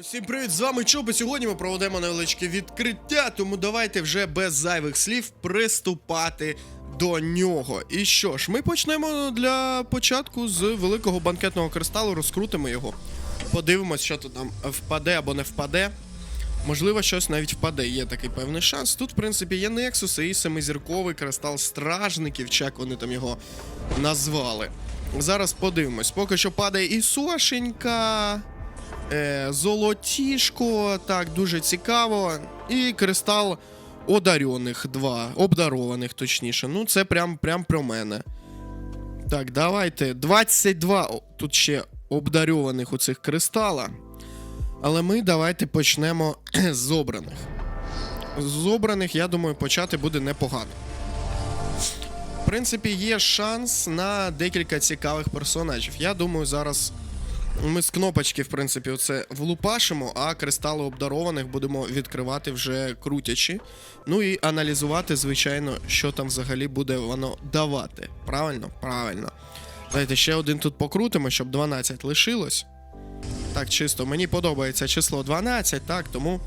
Усім привіт, з вами Чоп, сьогодні ми проведемо невеличке відкриття, тому давайте вже без зайвих слів приступати до нього. І що ж, ми почнемо для початку з великого банкетного кристалу, розкрутимо його. Подивимось, що тут нам впаде або не впаде. Можливо, щось навіть впаде, є такий певний шанс. Тут, в принципі, є Nexus і семизірковий кристал стражників, чи як вони там його назвали. Зараз подивимось. Поки що падає і Сошенька. Е, золотішко, так, дуже цікаво. І кристал одарених два. Обдарованих, точніше. Ну, це прям, прям про мене. Так, давайте. 22 тут ще обдарованих у цих кристала. Але ми давайте почнемо з обраних. З обраних, я думаю, почати буде непогано. В принципі, є шанс на декілька цікавих персонажів. Я думаю, зараз ми з кнопочки, в принципі, оце влупашимо, а кристали обдарованих будемо відкривати вже крутячи. Ну і аналізувати, звичайно, що там взагалі буде воно давати. Правильно? Правильно. Давайте ще один тут покрутимо, щоб 12 лишилось. Так, чисто, мені подобається число 12, так, тому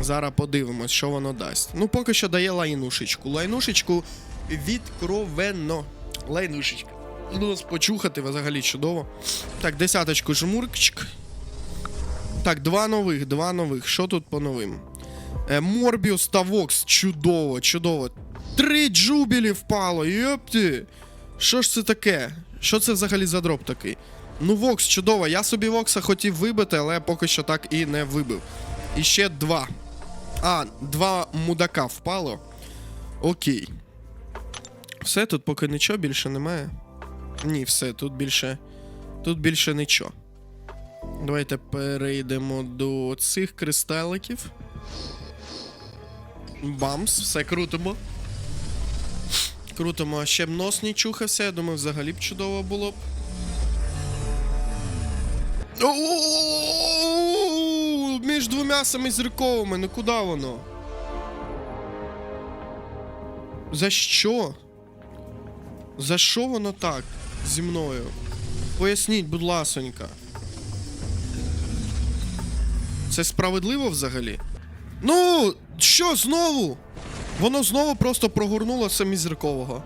зараз подивимось, що воно дасть. Ну, поки що дає лайнушечку. Лайнушечку відкровенно. Лайнушечка. Ну, почухати взагалі чудово. Так, десяточку жмуркчик. Так, два нових, два нових. Що тут по новим? Е, Морбіус та Вокс. Чудово, чудово. Три джубілі впало, йопти. Що ж це таке? Що це взагалі за дроп такий? Ну, Вокс, чудово. Я собі Вокса хотів вибити, але поки що так і не вибив. І ще два. А, два мудака впало. Окей. Все, тут поки нічого більше немає. Ні, все, тут більше. Тут більше нічого. Давайте перейдемо до цих кристаликів. Бамс, все крутимо. Крутимо, а ще б нос не чухався, я думаю, взагалі б чудово було б. Між двома самизірковими, ну куди воно? За що? За що воно так зі мною? Поясніть, будь ласонька. Це справедливо взагалі? Ну, що знову? Воно знову просто прогорнуло самізіркового.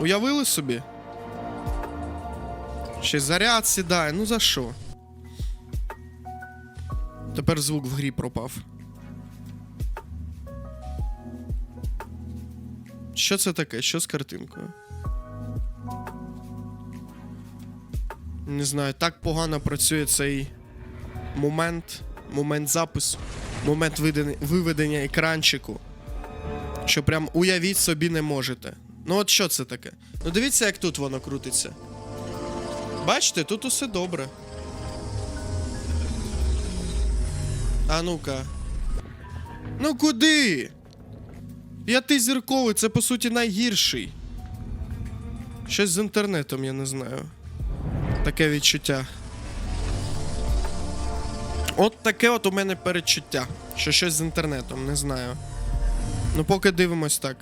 Уявили собі? Ще заряд сідає, ну за що? Тепер звук в грі пропав. Що це таке? Що з картинкою? Не знаю, так погано працює цей момент, момент запису, момент виведення екранчику. Що прям уявіть собі не можете. Ну от що це таке? Ну дивіться, як тут воно крутиться. Бачите, тут усе добре. А ну-ка. Ну куди? П'ятизірковий, це по суті найгірший. Щось з інтернетом, я не знаю. Таке відчуття. От таке от у мене передчуття. Що щось з інтернетом, не знаю. Ну, поки дивимось так.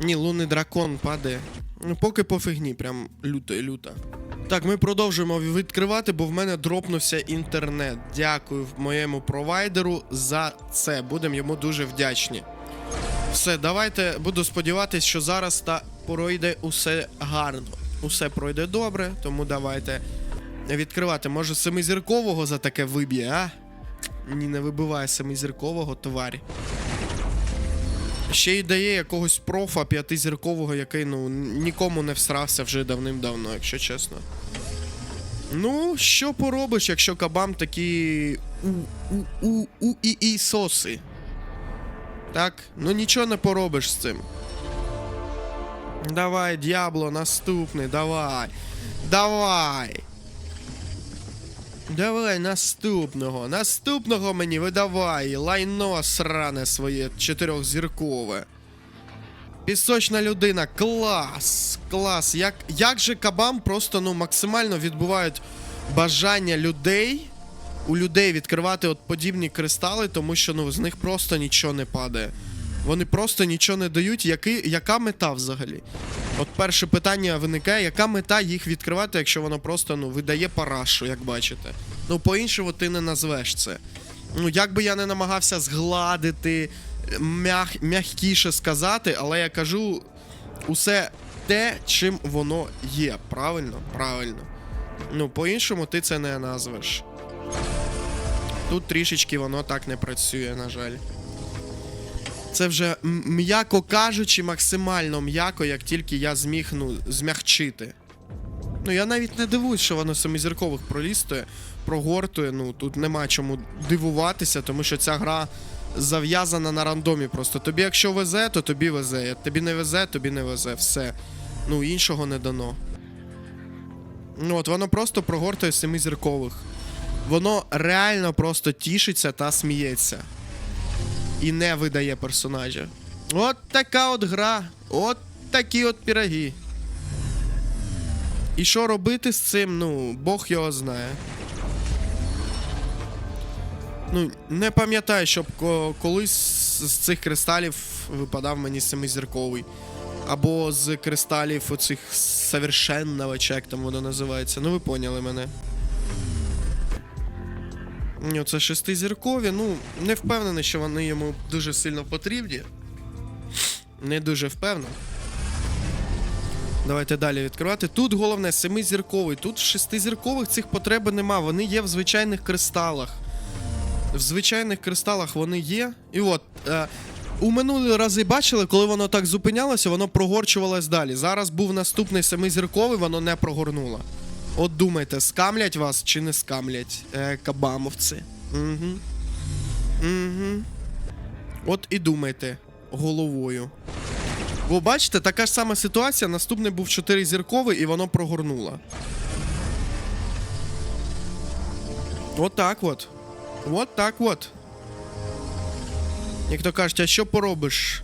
Ні, лунний дракон падає. Ну, поки по фігні, прям люто і люто. Так, ми продовжуємо відкривати, бо в мене дропнувся інтернет. Дякую моєму провайдеру за це. Будемо йому дуже вдячні. Все, давайте буду сподіватися, що зараз та пройде усе гарно. Усе пройде добре, тому давайте відкривати. Може, семизіркового за таке виб'є, а? Ні, не вибиває семизіркового, тварь. Ще й дає якогось профа п'ятизіркового, який ну нікому не всрався вже давним-давно, якщо чесно. Ну, що поробиш, якщо кабам такі у у у у і і соси. Так, ну нічого не поробиш з цим. Давай, Діабло, наступний, давай. Давай. Давай наступного. Наступного мені видавай. Лайно сране своє чотирьохзіркове. Пісочна людина, клас! Клас. Як, як же кабам просто ну, максимально відбувають бажання людей. У людей відкривати от подібні кристали, тому що ну, з них просто нічого не падає. Вони просто нічого не дають. Який, яка мета взагалі? От перше питання виникає, яка мета їх відкривати, якщо воно просто ну, видає парашу, як бачите. Ну, по-іншому ти не назвеш це. Ну, як би я не намагався згладити, м'яг, м'якіше сказати, але я кажу усе те, чим воно є. Правильно? Правильно. Ну, по-іншому ти це не назвеш. Тут трішечки воно так не працює, на жаль. Це вже, м'яко кажучи, максимально м'яко, як тільки я зміг ну, змягчити. Ну, я навіть не дивуюсь, що воно семизіркових пролістує, прогортує. Ну, тут нема чому дивуватися, тому що ця гра зав'язана на рандомі. Просто тобі, якщо везе, то тобі везе. Як тобі не везе, тобі не везе. Все. Ну, іншого не дано. Ну, от воно просто прогортує семизіркових. Воно реально просто тішиться та сміється. І не видає персонажа. От така от гра. От такі от піроги. І що робити з цим, ну, Бог його знає. Ну, не пам'ятаю, щоб колись з цих кристалів випадав мені семизірковий. Або з кристалів оцих совершенного, чи як там воно називається. Ну, ви поняли мене. Це шестизіркові. Ну, не впевнений, що вони йому дуже сильно потрібні. Не дуже впевнений. Давайте далі відкривати. Тут головне семизірковий. Тут шестизіркових цих потреби нема. Вони є в звичайних кристалах. В звичайних кристалах вони є. І от. Е, у минулі рази бачили, коли воно так зупинялося, воно прогорчувалось далі. Зараз був наступний семизірковий, воно не прогорнуло. От думайте, скамлять вас чи не скамлять е, кабамовці. Угу. Угу. От і думайте головою. Бо бачите, така ж сама ситуація. Наступний був 4 зірковий і воно прогорнуло. От так от. От так от. Як то кажуть, а що поробиш?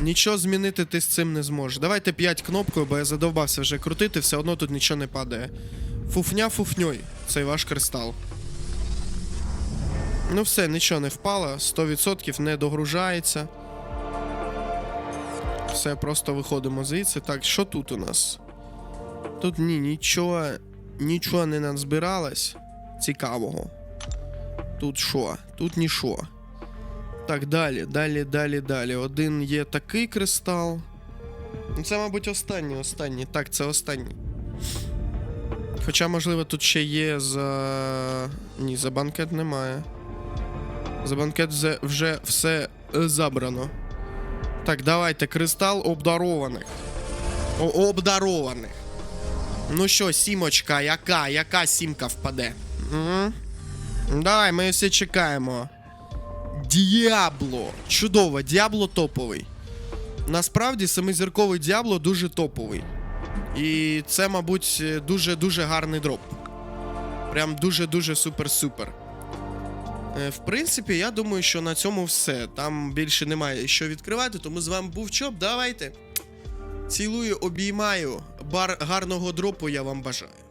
Нічого змінити ти з цим не зможеш. Давайте 5 кнопкою, бо я задовбався вже крутити, все одно тут нічого не падає. Фуфня фуфньой, цей ваш кристал. Ну все, нічого не впало, 100% не догружається. Все, просто виходимо звідси. Так, що тут у нас? Тут ні, нічого, нічого не назбиралось цікавого. Тут що? Тут нічого. Так, далі, далі, далі, далі. Один є такий кристал. Ну, Це, мабуть, останній, останній. Так, це останній. Хоча, можливо, тут ще є за. Ні, за банкет немає. За банкет вже- все е, забрано. Так, давайте, кристал обдарованих. О, обдарованих. Ну що, сімочка, яка? Яка сімка впаде? Угу. Давай, ми всі чекаємо. Діабло. Чудово, Діабло топовий. Насправді, семизірковий Діабло дуже топовий. І це, мабуть, дуже-дуже гарний дроп. Прям дуже-дуже супер-супер. Е, В принципі, я думаю, що на цьому все. Там більше немає що відкривати, тому з вами був Чоп. Давайте. Цілую, обіймаю. Бар гарного дропу я вам бажаю.